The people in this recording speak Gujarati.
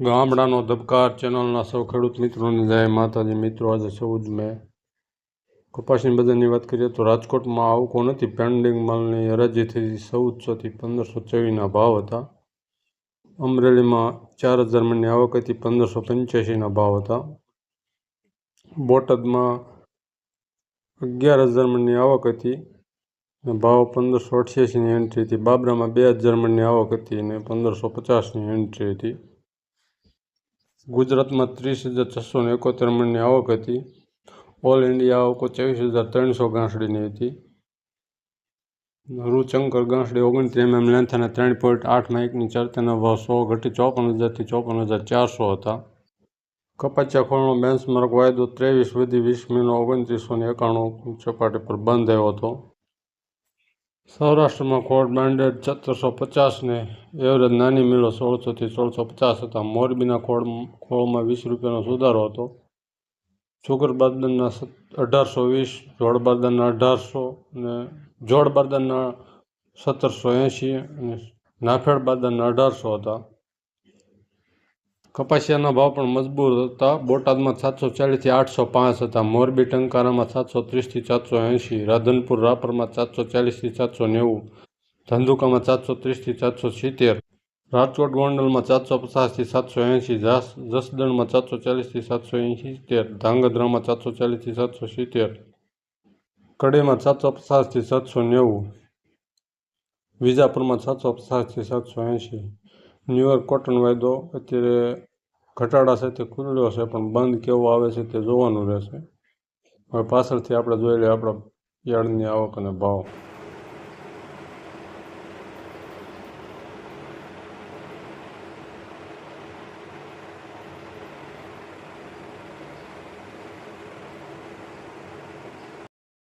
ગામડાનો ધબકાર ચેનલના સૌ ખેડૂત મિત્રોને જય માતાજી. મિત્રો, આજે ચૌદ મેં કપાસની બજારની વાત કરીએ તો રાજકોટમાં આવકો નથી. પેન્ડિંગ માલની હરાજી થઈ ચૌદસોથી પંદરસો ચોવીસના ભાવ હતા. અમરેલીમાં ચાર હજાર મણની આવક હતી. પંદરસો પંચ્યાસીના ભાવ હતા. બોટાદમાં અગિયાર હજાર મણની આવક હતી ને ભાવ પંદરસો અઠ્યાસીની એન્ટ્રી હતી. બાબરામાં બે હજાર મણની આવક હતી અને પંદરસો પચાસની એન્ટ્રી હતી. ગુજરાતમાં ત્રીસ હજાર છસો ને એકોતેર મણની આવક હતી. ઓલ ઇન્ડિયા આવકો ચોવીસ હજાર ત્રણસો ગાંસડીની હતી. રૂચંકર ગાંસડી ઓગણત્રીસ એમએમ લેન્થ અને ત્રણ પોઈન્ટ આઠ માઇકની ચરતેના ભાવ સો ઘટી ચોપન હજારથી ચોપન હજાર ચારસો હતા. કપાચિયા ખોળનો બેન્ચમાર્ક વાયદો ત્રેવીસ વધી વીસ મહિનો ઓગણત્રીસો ને એકાણું સપાટી પર બંધ થયો હતો. સૌરાષ્ટ્રમાં ખોળ બ્રાન્ડેડ સત્તરસો પચાસને એવરેજ નાની મિલો સોળસોથી સોળસો પચાસ હતા. મોરબીના ખોળ ખોળમાં વીસ રૂપિયાનો સુધારો હતો. સુગર બારદાનના અઢારસો વીસ જોડ બારદાનના અઢારસો અને જોડ બારદાનના સત્તરસો એંશી અને નાફેડ બારદાનના અઢારસો હતા. કપાસિયાના ભાવ પણ મજબૂત હતા. બોટાદમાં સાતસો ચાલીસથી આઠસો પાંચ હતા. મોરબી, ટંકારામાં સાતસો ત્રીસથી સાતસો એંશી રાધનપુર, રાપરમાં સાતસો ચાલીસથી સાતસો નેવું ધંધુકામાં સાતસો ત્રીસથી સાતસો સિત્તેર રાજકોટ, ગોંડલમાં સાતસો પચાસથી સાતસો એંશી જાસ, જસદણમાં સાતસો ચાલીસથી સાતસો સિત્તેર, ધાંગધ્રામાં સાતસો ચાલીસથી સાતસો સિત્તેર કડીમાં સાતસો પચાસથી સાતસો નેવું વિજાપુરમાં સાતસો પચાસથી સાતસો એંશી ન્યુયોર્ક કોટન વાયદો અત્યારે ઘટાડા છે તે ખુલ્યો છે, પણ બંધ કેવો આવે છે તે જોવાનું રહેશે. હવે પાછળથી આપણે જોઈ લઈએ આપણા યાર્ડની આવક અને ભાવ.